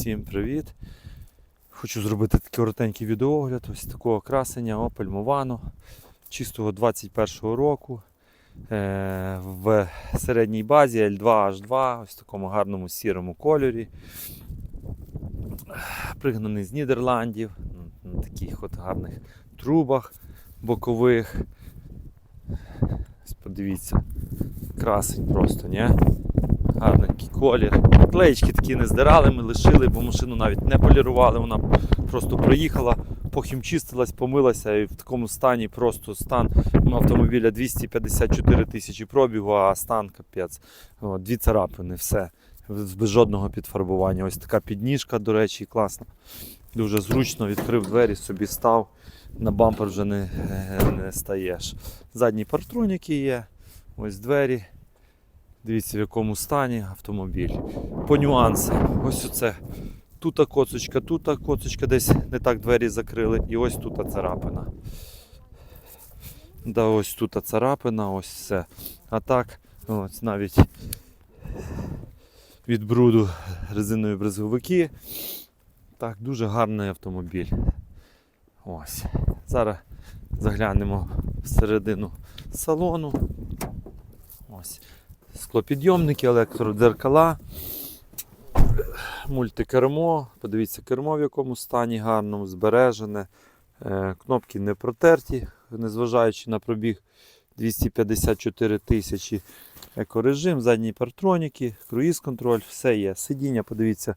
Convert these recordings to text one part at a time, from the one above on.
Всім привіт! Хочу зробити такий коротенький відеоогляд ось такого красення Opel Movano чистого 21-го року е, в середній базі L2H2, ось в такому гарному сірому кольорі. Пригнаний з Нідерландів на таких от гарних трубах бокових. Ось подивіться, красень просто, ні? Гарненький колір. Клеєчки такі не здирали, ми лишили, бо машину навіть не полірували. Вона просто проїхала, похімчистилась, помилася і в такому стані просто стан ну, автомобіля 254 тисячі пробігу, а стан капець. Дві царапини, все. Без жодного підфарбування. Ось така підніжка, до речі, класна. Дуже зручно відкрив двері, собі став. На бампер вже не, не стаєш. Задні партроніки є. Ось двері. Дивіться, в якому стані автомобіль. По нюансам. Ось оце. Тут коцочка, тут коцочка, десь не так двері закрили. І ось тут царапина. Да, ось тут царапина, ось все. А так, ось навіть від бруду резинові брезговики. Так, дуже гарний автомобіль. Ось. Зараз заглянемо всередину салону. Ось. Склопідйомники, електродзеркала, мультикермо. Подивіться, кермо в якому стані гарному, збережене. Е, Кнопки не протерті, незважаючи на пробіг 254 тисячі. Екорежим, задні партроніки, круїз контроль, все є. Сидіння, подивіться,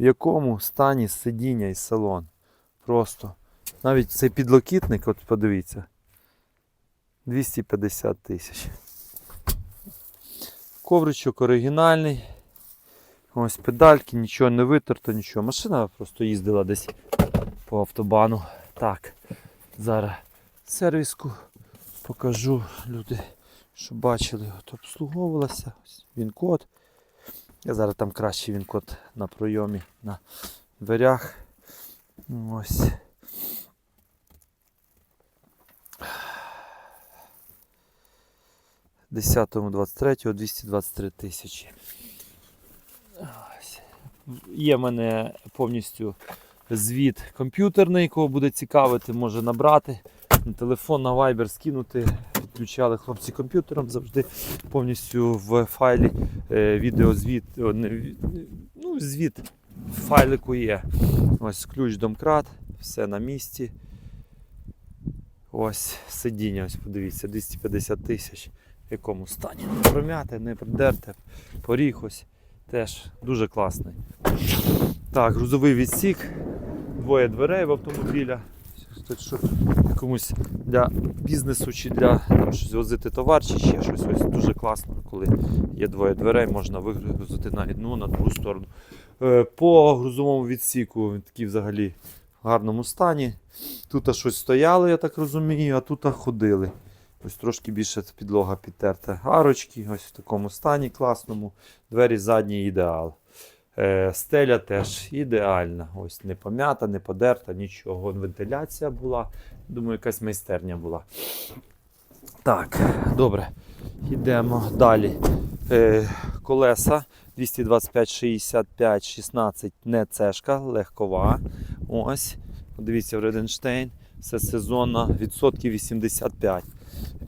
в якому стані сидіння і салон. Просто. Навіть цей підлокітник, от подивіться, 250 тисяч. Ковричок оригінальний. Ось педальки, нічого не витерто, нічого. Машина просто їздила десь по автобану. Так, зараз сервіску покажу люди, що бачили, от обслуговувалася. Ось він код. Я зараз там кращий він код на пройомі, на дверях. Ось. Десятому 23 223 тисячі. Є в мене повністю звіт комп'ютерний, кого буде цікавити, може набрати. На телефон на Viber скинути. Підключали хлопці комп'ютером завжди повністю в файлі е, відеозвіт. ну, звіт файлику є. Ось ключ домкрат, все на місці. Ось сидіння, ось подивіться, 250 тисяч. Якому стані. Не промяте, не придерте, поріг ось теж дуже класний. Так, грузовий відсік, двоє дверей в автомобіля. Що комусь для бізнесу чи для там, щось возити товар, чи ще щось. Ось дуже класно, коли є двоє дверей, можна вигрузити на одну, на другу сторону. Е, По грузовому відсіку він такий взагалі в гарному стані. Тут щось стояло, я так розумію, а тут ходили. Ось трошки більше підлога підтерта. Арочки, ось в такому стані класному. Двері задні ідеал. Е, стеля теж ідеальна. Ось не пом'ята, не подерта, нічого. Вентиляція була. Думаю, якась майстерня була. Так, добре. Йдемо далі. Е, колеса 225, 65, 16, не цешка, легкова. Ось. Подивіться, Реденштейн. Все сезонно, відсотків 85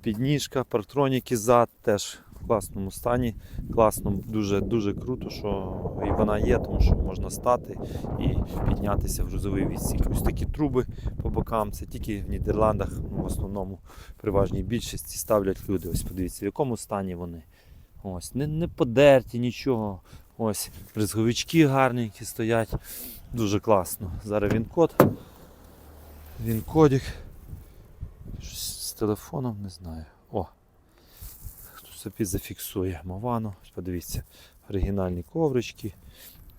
підніжка, парктроніки зад теж в класному стані. Класно, дуже дуже круто, що і вона є, тому що можна стати і піднятися в грузовий відсік. Ось такі труби по бокам. Це тільки в Нідерландах, ну, в основному приважній більшості ставлять люди. Ось подивіться, в якому стані вони. Ось, не, не подерті, нічого. Ось брезговички гарненькі стоять. Дуже класно. Зараз він код. Він кодик. Щось з телефоном не знаю. О! Хто собі зафіксує Мовано. Подивіться, оригінальні коврички.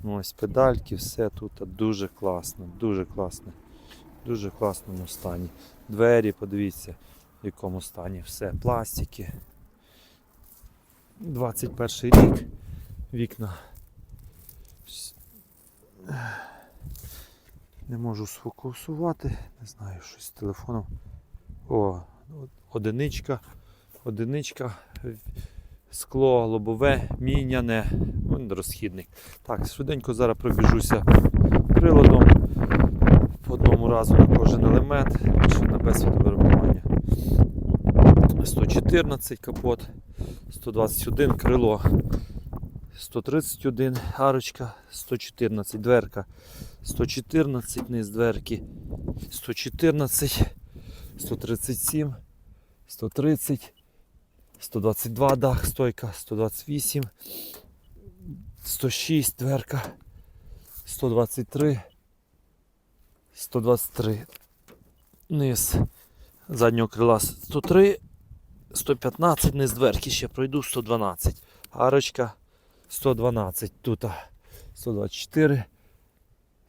Ось педальки, все тут дуже класно, дуже класно. Дуже класному стані. Двері, подивіться, в якому стані все. Пластики. 21 рік. Вікна. Не можу сфокусувати. Не знаю, щось з телефоном. О, одиничка, одиничка, скло лобове, міняне, ну, розхідник. Так, швиденько зараз пробіжуся приладом по одному разу на кожен елемент, машина без фотовиробування. 114 капот, 121 крило, 131 арочка, 114 дверка, 114 низ дверки, 114, 137, 130, 122 дах, стойка, 128, 106 дверка, 123, 123 низ заднього крила 103, 115 низ дверки ще пройду 112. Арочка 112. Тут 124,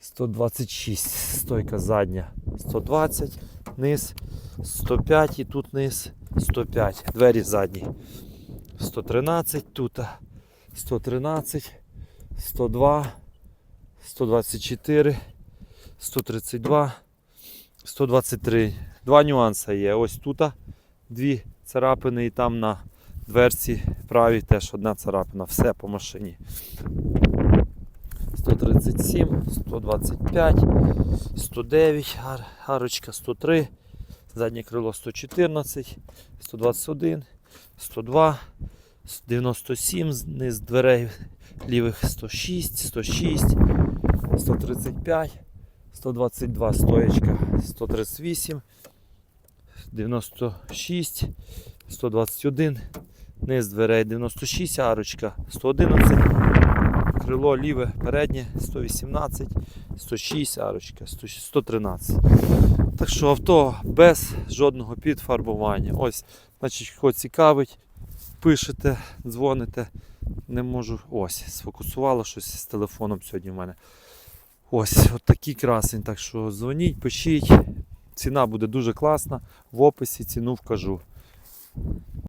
126. Стойка задня 120, низ 105 і тут низ 105. Двері задні. 113 тут. 113, 102, 124, 132, 123. Два нюанси є. Ось тут дві царапини і там на дверці правій теж одна царапина. Все по машині. 137, 125, 109, гарочка 103, заднє крило 114, 121, 102, 97, низ дверей лівих 106, 106, 135, 122 стоячка, 138, 96, 121, низ дверей 96, арочка 111, крило ліве переднє 118, 106, арочка 113. Так що авто без жодного підфарбування. Ось, значить, кого цікавить, пишете, дзвоните. Не можу. Ось, сфокусувало щось з телефоном сьогодні в мене. Ось, от такий красень. Так що дзвоніть, пишіть. Ціна буде дуже класна. В описі ціну вкажу.